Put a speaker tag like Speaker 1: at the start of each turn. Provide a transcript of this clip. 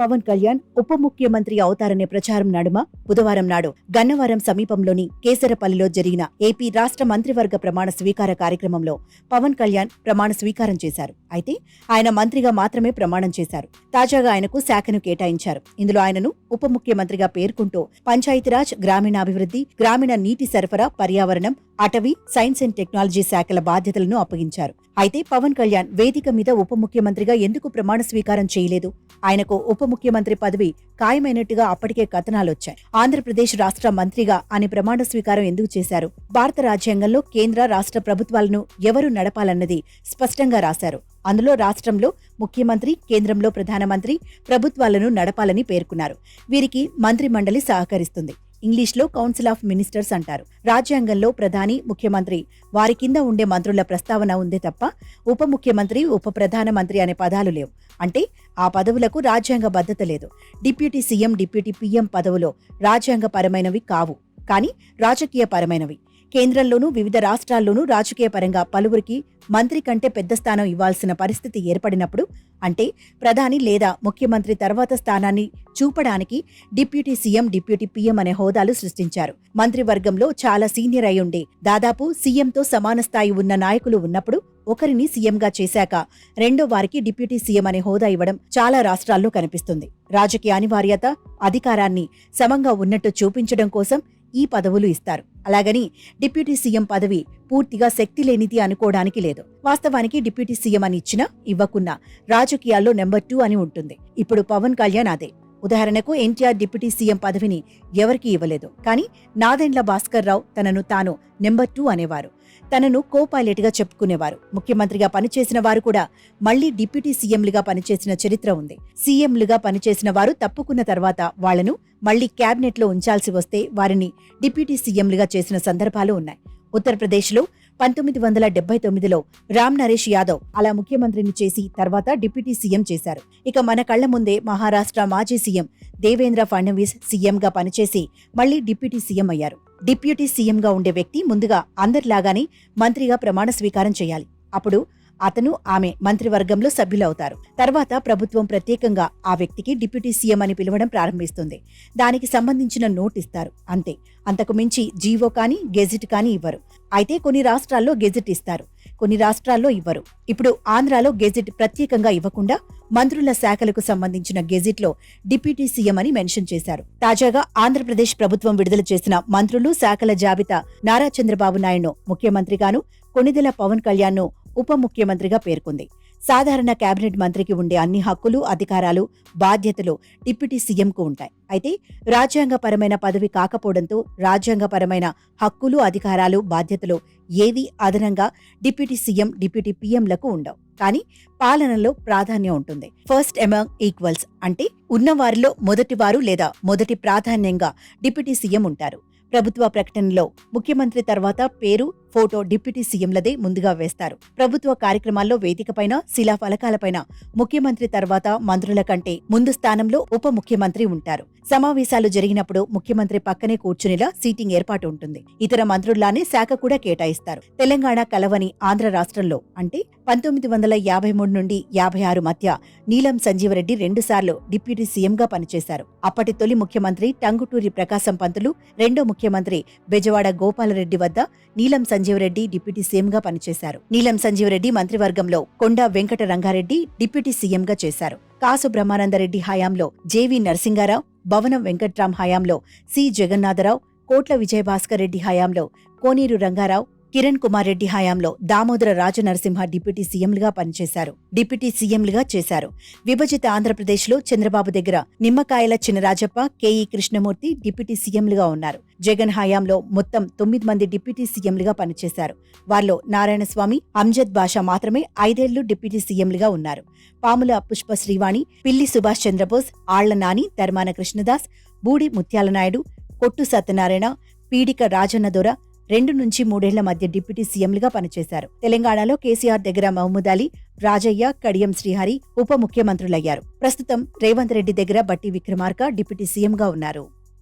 Speaker 1: పవన్ కళ్యాణ్ ఉప ముఖ్యమంత్రి అవుతారనే ప్రచారం నడుమ? బుధవారం నాడు గన్నవరం సమీపంలోని కేసరపల్లిలో జరిగిన ఏపీ రాష్ట్ర మంత్రివర్గ ప్రమాణ స్వీకార కార్యక్రమంలో పవన్ కళ్యాణ్ ప్రమాణ స్వీకారం చేశారు. అయితే ఆయన మంత్రిగా మాత్రమే ప్రమాణం చేశారు. తాజాగా ఆయనకు శాఖను కేటాయించారు. ఇందులో ఆయనను ఉప ముఖ్యమంత్రిగా పేర్కొంటూ పంచాయతీరాజ్ గ్రామీణాభివృద్ధి గ్రామీణ నీటి సరఫరా పర్యావరణం అటవీ సైన్స్ అండ్ టెక్నాలజీ శాఖల బాధ్యతలను అప్పగించారు. అయితే పవన్ కళ్యాణ్ వేదిక మీద ఉప ముఖ్యమంత్రిగా ఎందుకు ప్రమాణ స్వీకారం చేయలేదు? ఆయనకు ఉప ముఖ్యమంత్రి పదవి ఖాయమైనట్టుగా అప్పటికే కథనాలు వచ్చాయి ఆంధ్రప్రదేశ్ రాష్ట్ర మంత్రిగా అని ప్రమాణ స్వీకారం ఎందుకు చేశారు? భారత రాజ్యాంగంలో కేంద్ర రాష్ట్ర ప్రభుత్వాలను ఎవరు నడపాలన్నది స్పష్టంగా రాశారు. అందులో రాష్ట్రంలో ముఖ్యమంత్రి కేంద్రంలో ప్రధానమంత్రి ప్రభుత్వాలను నడపాలని పేర్కొన్నారు. వీరికి మంత్రి మండలి సహకరిస్తుంది. ఇంగ్లీష్లో కౌన్సిల్ ఆఫ్ మినిస్టర్స్ అంటారు. రాజ్యాంగంలో ప్రధాని ముఖ్యమంత్రి వారి కింద ఉండే మంత్రుల ప్రస్తావన ఉందే తప్ప ఉప ముఖ్యమంత్రి ఉప ప్రధానమంత్రి అనే పదాలు లేవు. అంటే ఆ పదవులకు రాజ్యాంగ బద్ధత లేదు. డిప్యూటీ సీఎం డిప్యూటీ పీఎం పదవులో రాజ్యాంగపరమైనవి కావు. కానీ రాజకీయ పరమైనవి కేంద్రంలోనూ వివిధ రాష్ట్రాల్లోనూ రాజకీయ పరంగా పలువురికి మంత్రి కంటే పెద్ద స్థానం ఇవ్వాల్సిన పరిస్థితి ఏర్పడినప్పుడు అంటే ప్రధాని లేదా ముఖ్యమంత్రి తర్వాత స్థానాన్ని చూపడానికి డిప్యూటీ సీఎం డిప్యూటీ పీఎం అనే హోదాలు సృష్టించారు. మంత్రివర్గంలో చాలా సీనియర్ అయి ఉండే దాదాపు సీఎంతో సమాన స్థాయి ఉన్న నాయకులు ఉన్నప్పుడు ఒకరిని సీఎంగా చేశాక రెండో వారికి డిప్యూటీ సీఎం అనే హోదా ఇవ్వడం చాలా రాష్ట్రాల్లో కనిపిస్తుంది. రాజకీయ అనివార్యత అధికారాన్ని సమంగా ఉన్నట్టు చూపించడం కోసం ఈ పదవులు ఇస్తారు. అలాగని డిప్యూటీ సీఎం పదవి పూర్తిగా శక్తి లేనిది అనుకోవడానికి లేదు. వాస్తవానికి డిప్యూటీ సీఎం అని ఇచ్చినా ఇవ్వకున్నా రాజకీయాల్లో నెంబర్ టూ అని ఉంటుంది. ఇప్పుడు పవన్ కళ్యాణ్ అదే. ఉదాహరణకు ఎన్టీఆర్ డిప్యూటీ సీఎం పదవిని ఎవరికీ ఇవ్వలేదు. కానీ నాదెండ్ల భాస్కర్ రావు తనను తాను నెంబర్ టూ అనేవారు. తనను కో పైలట్గా చెప్పుకునేవారు. ముఖ్యమంత్రిగా పనిచేసిన వారు కూడా మళ్ళీ డిప్యూటీ సీఎంలుగా పనిచేసిన చరిత్ర ఉంది. సీఎంలుగా పనిచేసిన వారు తప్పుకున్న తర్వాత వాళ్ళను మళ్ళీ క్యాబినెట్లో ఉంచాల్సి వస్తే వారిని డిప్యూటీ సీఎంలుగా చేసిన సందర్భాలు ఉన్నాయి. ఉత్తరప్రదేశ్లో పంతొమ్మిది వందల డెబ్బై తొమ్మిదిలో రామ్ నరేష్ యాదవ్ అలా ముఖ్యమంత్రిని చేసి తర్వాత డిప్యూటీ సీఎం చేశారు. ఇక మన కళ్ళ ముందే మహారాష్ట్ర మాజీ సీఎం దేవేంద్ర ఫడ్నవీస్ సీఎంగా పనిచేసి మళ్ళీ డిప్యూటీ సీఎం అయ్యారు. డిప్యూటీ సీఎంగా ఉండే వ్యక్తి ముందుగా అందరిలాగానే మంత్రిగా ప్రమాణ స్వీకారం చేయాలి. అప్పుడు అతను ఆమె మంత్రివర్గంలో సభ్యులవుతారు. తర్వాత ప్రభుత్వం ప్రత్యేకంగా ఆ వ్యక్తికి డిప్యూటీ సీఎం అని పిలవడం ప్రారంభిస్తుంది. దానికి సంబంధించిన నోట్ ఇస్తారు. అంతే. అంతకు మించి జీవో కానీ గెజిట్ కానీ ఇవ్వరు. అయితే కొన్ని రాష్ట్రాల్లో గెజిట్ ఇస్తారు. కొన్ని రాష్ట్రాల్లో ఇవ్వరు. ఇప్పుడు ఆంధ్రాలో గెజిట్ ప్రత్యేకంగా ఇవ్వకుండా మంత్రుల శాఖలకు సంబంధించిన గెజిట్లో డిప్యూటీ సీఎం అని మెన్షన్ చేశారు. తాజాగా ఆంధ్రప్రదేశ్ ప్రభుత్వం విడుదల చేసిన మంత్రులు శాఖల జాబితా నారా చంద్రబాబు నాయుడును ముఖ్యమంత్రిగాను కొణిదెల పవన్ కళ్యాణ్ను ఉప ముఖ్యమంత్రిగా పేర్కొంది. సాధారణ కేబినెట్ మంత్రికి ఉండే అన్ని హక్కులు అధికారాలు బాధ్యతలు డిప్యూటీ సీఎంకు ఉంటాయి. అయితే రాజ్యాంగపరమైన పదవి కాకపోవడంతో రాజ్యాంగపరమైన హక్కులు అధికారాలు బాధ్యతలు ఏవి అదనంగా డిప్యూటీ సీఎం డిప్యూటీ పీఎంలకు ఉండవు. కానీ పాలనలో ప్రాధాన్యం ఉంటుంది. ఫస్ట్ ఎమంగ్ ఈక్వల్స్ అంటే ఉన్నవారిలో మొదటివారు లేదా మొదటి ప్రాధాన్యంగా డిప్యూటీ సీఎం ఉంటారు. ప్రభుత్వ ప్రకటనలో ముఖ్యమంత్రి తర్వాత పేరు ఫోటో డిప్యూటీ సీఎంలదే ముందుగా వేస్తారు. ప్రభుత్వ కార్యక్రమాల్లో వేదికపైన శిలాఫలకాలపైన ముఖ్యమంత్రి తర్వాత మంత్రుల కంటే ముందు స్థానంలో ఉప ముఖ్యమంత్రి ఉంటారు. సమావేశాలు జరిగినప్పుడు ముఖ్యమంత్రి పక్కనే కూర్చునేలా సీటింగ్ ఏర్పాటు ఉంటుంది. ఇతర మంత్రుల్లానే శాఖ కూడా కేటాయిస్తారు. తెలంగాణ కలవని ఆంధ్ర రాష్ట్రంలో అంటే పంతొమ్మిది వందల యాభై మూడు నుండి యాభై ఆరు మధ్య నీలం సంజీవరెడ్డి రెండుసార్లు డిప్యూటీ సీఎంగా పనిచేశారు. అప్పటి తొలి ముఖ్యమంత్రి టంగుటూరి ప్రకాశం పంతులు రెండో ముఖ్యమంత్రి బెజవాడ గోపాలరెడ్డి వద్ద నీలం సంజీవరెడ్డి డిప్యూటీ సీఎంగా పనిచేశారు. నీలం సంజీవరెడ్డి మంత్రివర్గంలో కొండా వెంకట రంగారెడ్డి డిప్యూటీ సీఎంగా చేశారు. కాసు బ్రహ్మానందరెడ్డి హయాంలో జేవి నరసింగారావు భవనం వెంకట్రాం హయాంలో సి జగన్నాథరావు కోట్ల విజయభాస్కర్ రెడ్డి హయాంలో కోనేరు రంగారావు కిరణ్ కుమార్ రెడ్డి హయాంలో దామోదర రాజనరసింహ డిప్యూటీ సీఎంలుగా పనిచేశారు. డిప్యూటీ సీఎంలుగా చేశారు. విభజిత ఆంధ్రప్రదేశ్లో చంద్రబాబు దగ్గర Nimmakayala Chinarajappa K E Krishnamurthy deputy సీఎంలుగా ఉన్నారు. జగన్ హయాంలో మొత్తం తొమ్మిది మంది డిప్యూటీ సీఎంలుగా పనిచేశారు. వారిలో నారాయణస్వామి అంజద్ బాషా మాత్రమే ఐదేళ్ళు డిప్యూటీ సీఎంలుగా ఉన్నారు. పాముల పుష్ప శ్రీవాణి పిల్లి సుభాష్ చంద్రబోస్ ఆళ్ళ నాని ధర్మాన కృష్ణదాస్ బూడి ముత్యాలనాయుడు కొట్టు సత్యనారాయణ పీడిక రాజన్నదొర రెండు నుంచి మూడేళ్ళ మధ్య డిప్యూటీ సీఎంలుగా పనిచేశారు. తెలంగాణలో కేసీఆర్ దగ్గర మహమూద్ అలీ రాజయ్య కడియం శ్రీహరి ఉప ముఖ్యమంత్రులయ్యారు. ప్రస్తుతం రేవంత్ రెడ్డి దగ్గర బట్టి విక్రమార్క డిప్యూటీ సీఎంగా ఉన్నారు.